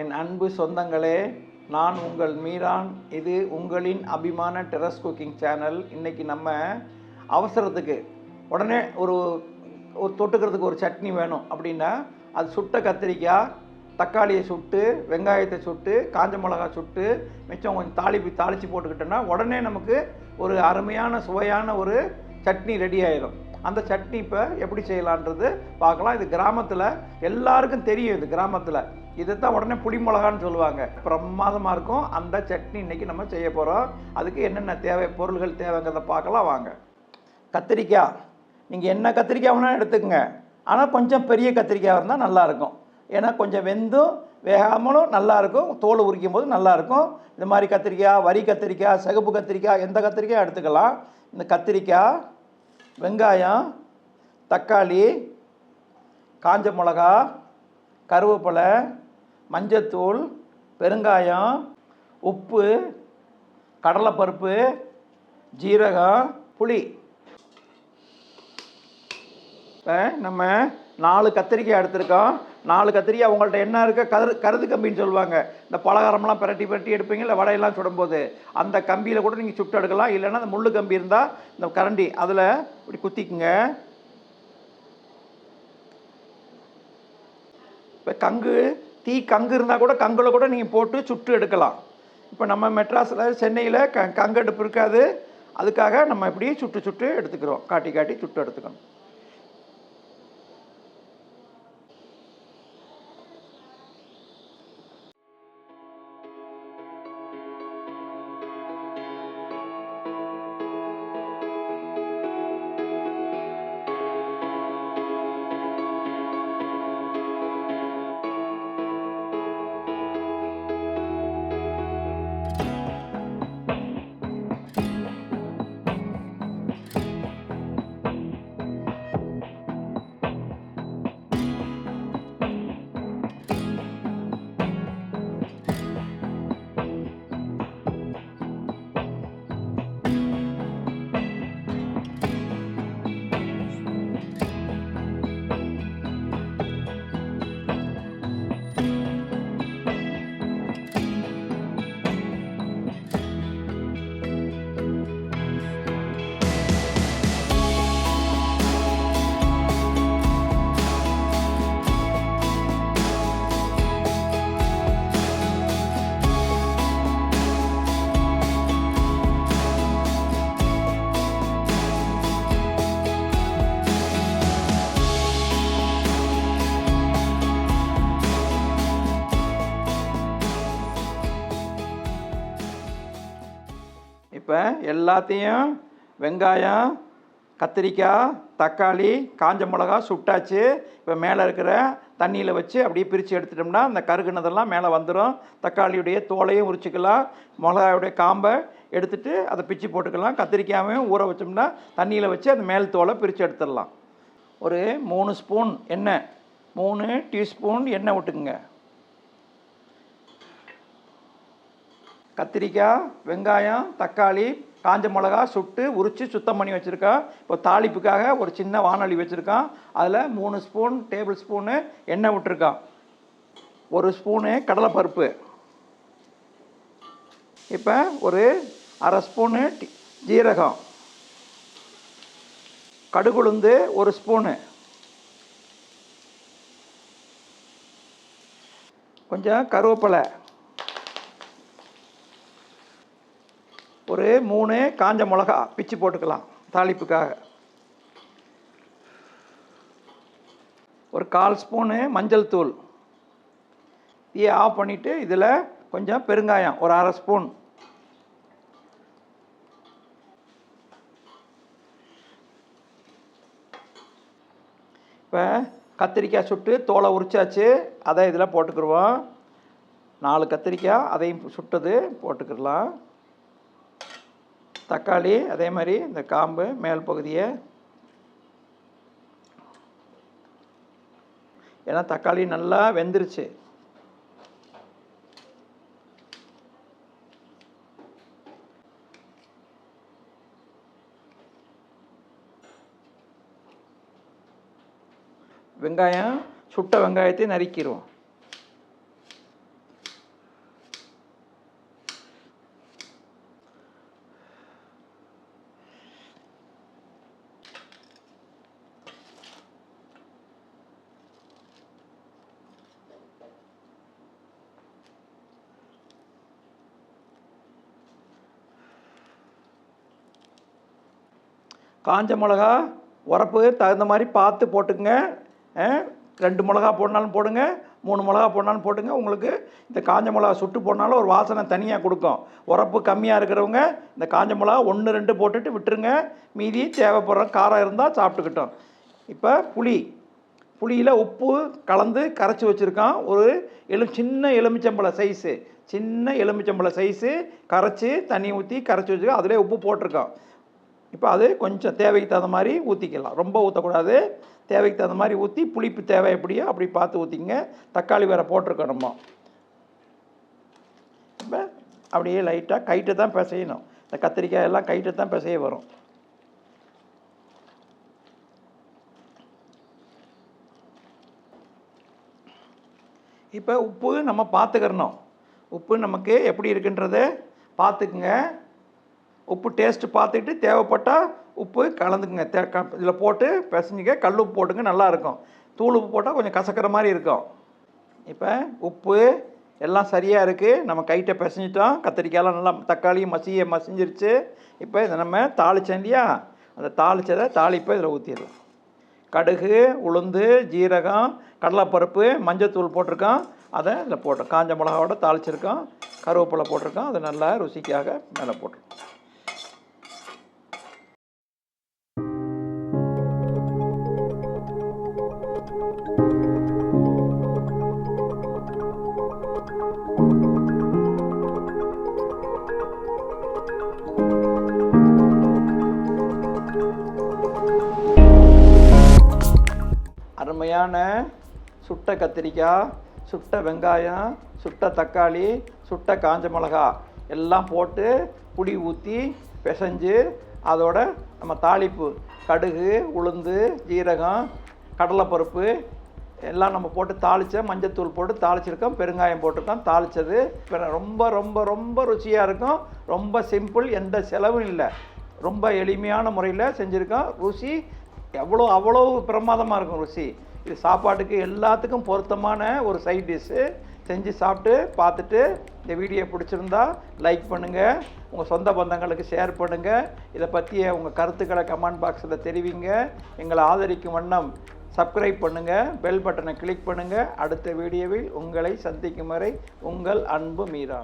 என் அன்பு சொந்தங்களே நான் உங்கள் மீரான். இது உங்களின் அபிமான டெரஸ் குக்கிங் சேனல். இன்றைக்கி நம்ம அவசரத்துக்கு உடனே ஒரு ஒரு தொட்டுக்கிறதுக்கு ஒரு சட்னி வேணும் அப்படின்னா அது சுட்ட கத்திரிக்காய் தக்காளியை சுட்டு வெங்காயத்தை சுட்டு காஞ்ச மிளகா சுட்டு மிச்சம் கொஞ்சம் தாளிப்பு தாளித்து போட்டுக்கிட்டோன்னா உடனே நமக்கு ஒரு அருமையான சுவையான ஒரு சட்னி ரெடி ஆயிடும் அந்த சட்னி இப்போ எப்படி செய்யலான்றது பார்க்கலாம். இது கிராமத்தில் எல்லாருக்கும் தெரியும் இது கிராமத்தில். இதை தான் உடனே புளி மிளகான்னு சொல்லுவாங்க. பிரமாதமாக இருக்கும். அந்த சட்னி இன்னைக்கு நம்ம செய்ய போகிறோம் அதுக்கு என்னென்ன தேவை பொருள்கள் தேவைங்கிறத பார்க்கலாம் வாங்க. கத்திரிக்காய். நீங்கள் என்ன கத்திரிக்காய் வேணால் எடுத்துக்கோங்க. ஆனால் கொஞ்சம் பெரிய கத்திரிக்காய் இருந்தால் நல்லாயிருக்கும். ஏன்னா கொஞ்சம் வெந்தும் வேகாமலும் நல்லாயிருக்கும். தோல் உரிக்கும் போது நல்லாயிருக்கும். இந்த மாதிரி கத்திரிக்காய் வரி கத்திரிக்காய் சிகப்பு கத்திரிக்காய் எந்த கத்திரிக்காய் எடுத்துக்கலாம். இந்த கத்திரிக்காய் வெங்காயம் தக்காளி காஞ்ச மிளகா கருவேப்பிலை மஞ்சத்தூள் பெருங்காயம் உப்பு கடலைப்பருப்பு ஜீரகம் புளி. இப்போ நம்ம நாலு கத்திரிக்காய் எடுத்திருக்கோம். நாலு கத்திரிக்காய் உங்கள்கிட்ட என்ன இருக்க? கரு கருது கம்பின்னு சொல்லுவாங்க. இந்த பலகாரம்லாம் பிரட்டி பிரட்டி எடுப்பீங்க இல்லை வடையெல்லாம் சுடும்போது. அந்த கம்பியில் கூட நீங்கள் சுட்டு எடுக்கலாம். இல்லைன்னா அந்த முள்ளு கம்பி இருந்தால் இந்த கரண்டி அதில் இப்படி குத்திக்குங்க. இப்போ கங்கு தீ கங்கு இருந்தால் கூட கங்கில் கூட நீங்கள் போட்டு சுட்டு எடுக்கலாம். இப்போ நம்ம மெட்ராஸில் சென்னையில் க கங்கடுப்பு இருக்காது. அதுக்காக நம்ம இப்படி சுட்டு சுட்டு எடுத்துக்கிறோம். காட்டி காட்டி சுட்டு எடுத்துக்கணும். இப்போ எல்லாத்தையும் வெங்காயம் கத்திரிக்காய் தக்காளி காஞ்ச மிளகா சுட்டாச்சு. இப்போ மேலே இருக்கிற தண்ணியில் வச்சு அப்படியே பிரித்து எடுத்துட்டோம்னா அந்த கருகுனதெல்லாம் மேலே வந்துடும் தக்காளியுடைய தோலையும் உரிச்சிக்கலாம். மிளகாயுடைய காம்பை எடுத்துட்டு அதை பிச்சு போட்டுக்கலாம். கத்திரிக்காயும் ஊற வச்சோம்னா தண்ணியில் வச்சு அந்த மேல் தோலை பிரித்து எடுத்துடலாம். ஒரு மூணு ஸ்பூன் எண்ணெய் மூணு டீஸ்பூன் எண்ணெய் விட்டுக்குங்க. கத்திரிக்காய் வெங்காயம் தக்காளி காஞ்ச மிளகா சுட்டு உரித்து சுத்தம் பண்ணி வச்சுருக்கேன் இப்போ தாளிப்புக்காக ஒரு சின்ன வானொலி வச்சுருக்கான் அதில் மூணு ஸ்பூன் டேபிள் ஸ்பூனு எண்ணெய் விட்டுருக்கான் ஒரு ஸ்பூனு கடலைப்பருப்பு. இப்போ ஒரு அரை ஸ்பூனு ஜீரகம். கடுகுளுந்து ஒரு ஸ்பூனு. கொஞ்சம் கருவேப்பிலை. ஒரு மூணு காஞ்ச மிளகா பிச்சு போட்டுக்கலாம் தாளிப்புக்காக. ஒரு கால் ஸ்பூனு மஞ்சள் தூள். தீயை ஆஃப் பண்ணிவிட்டு இதில் கொஞ்சம் பெருங்காயம் ஒரு அரை ஸ்பூன். இப்போ கத்திரிக்காய் சுட்டு தோலை உரிச்சாச்சு அதை இதில் போட்டுக்கிடுவோம். நாலு கத்திரிக்காய் அதையும் சுட்டது போட்டுக்கிடலாம். தக்காளி அதே மாதிரி இந்த காம்பு மேல் பகுதியை. ஏன்னா தக்காளி நல்லா வெந்துருச்சு. வெங்காயம் சுட்ட வெங்காயத்தை நறுக்கிடுவோம் காஞ்ச மிளகா உரப்பு தகுந்த மாதிரி பார்த்து போட்டுக்குங்க. ரெண்டு மிளகா போடனாலும் போடுங்க மூணு மிளகா போடனாலும் போட்டுங்க. உங்களுக்கு இந்த காஞ்ச மிளகா சுட்டு போடனாலும் ஒரு வாசனை தனியாக கொடுக்கும். உரப்பு கம்மியாக இருக்கிறவங்க இந்த காஞ்ச மிளகா ஒன்று ரெண்டு போட்டுட்டு விட்டுருங்க. மீதி தேவைப்படுற காரம் இருந்தால் சாப்பிட்டுக்கிட்டோம். இப்போ புளி. புளியில் உப்பு கலந்து கரைச்சி வச்சுருக்கான் ஒரு எலும் சின்ன எலுமிச்சம்பழம் சைஸு சின்ன எலுமிச்சம்பழம் சைஸு கரைச்சி தண்ணி ஊற்றி கரைச்சி வச்சுருக்கோம். அதிலே உப்பு போட்டிருக்கோம். இப்போ அது கொஞ்சம் தேவைக்கு தகுந்த மாதிரி ஊற்றிக்கலாம் ரொம்ப ஊற்றக்கூடாது தேவைக்கு தகுந்த மாதிரி ஊற்றி புளிப்பு தேவை எப்படியோ அப்படி பார்த்து ஊற்றிங்க தக்காளி வேறு போட்டிருக்கோம் நம்ம. இப்போ அப்படியே லைட்டாக கைட்டு தான் பிசையணும். இந்த கத்திரிக்காய் எல்லாம் கைட்டு தான் பிசைய வரும். இப்போ உப்பு நம்ம பார்த்துக்கிறணும். உப்பு நமக்கு எப்படி இருக்குன்றத பார்த்துக்குங்க. உப்பு டேஸ்ட்டு பார்த்துட்டு தேவைப்பட்டால் உப்பு கலந்துக்குங்க. தே க இதில் போட்டு பிசைஞ்சிக்க கல் உப்பு போட்டுங்க நல்லாயிருக்கும். தூள் உப்பு போட்டால் கொஞ்சம் கசக்கிற மாதிரி இருக்கும். இப்போ உப்பு எல்லாம் சரியாக இருக்குது நம்ம கைட்ட பிசைஞ்சிட்டோம். கத்திரிக்காயெல்லாம் நல்லா தக்காளியும் மசிய மசிஞ்சிருச்சு. இப்போ இதை நம்ம தாளிச்சோம் இல்லையா? அந்த தாளித்ததை தாளிப்பை இதில் ஊற்றிடலாம் கடுகு உளுந்து ஜீரகம் கடலைப்பருப்பு மஞ்சத்தூள் போட்டிருக்கோம். அதை இதில் போட்டோம். காஞ்ச மிளகாவோட தாளிச்சிருக்கோம். கருவேப்பிலை போட்டிருக்கோம். அதை நல்லா ருசிக்காக மேலே போட்டிருக்கோம் அருமையான சுட்ட கத்திரிக்காய் சுட்ட வெங்காயம் சுட்ட தக்காளி சுட்ட காஞ்ச மிளகா எல்லாம் போட்டு புளி ஊற்றி பிசைஞ்சு அதோட நம்ம தாளிப்பு கடுகு உளுந்து ஜீரகம் கடலைப்பருப்பு எல்லாம் நம்ம போட்டு தாளித்த மஞ்சத்தூள் போட்டு தாளிச்சிருக்கோம் பெருங்காயம் போட்டிருக்கோம் தாளித்தது ரொம்ப ரொம்ப ரொம்ப ருசியாக இருக்கும். ரொம்ப சிம்பிள் எந்த செலவும் இல்லை. ரொம்ப எளிமையான முறையில் செஞ்சுருக்கோம். ருசி எவ்வளோ அவ்வளோ பிரமாதமாக இருக்கும் ருசி. இது சாப்பாட்டுக்கு எல்லாத்துக்கும் பொருத்தமான ஒரு சைட் டிஷ்ஷு செஞ்சு சாப்பிட்டு பார்த்துட்டு இந்த வீடியோ பிடிச்சிருந்தா லைக் பண்ணுங்கள் உங்கள் சொந்த பந்தங்களுக்கு ஷேர் பண்ணுங்கள் இதை பற்றிய உங்கள் கருத்துக்களை கமெண்ட் பாக்ஸில் தெரிவிங்க. எங்களை ஆதரிக்கும் வண்ணம் சப்ஸ்கிரைப் பண்ணுங்கள் பெல் பட்டனை கிளிக் பண்ணுங்கள் அடுத்த வீடியோவில் உங்களை சந்திக்கும் வரை உங்கள் அன்பு மீரா.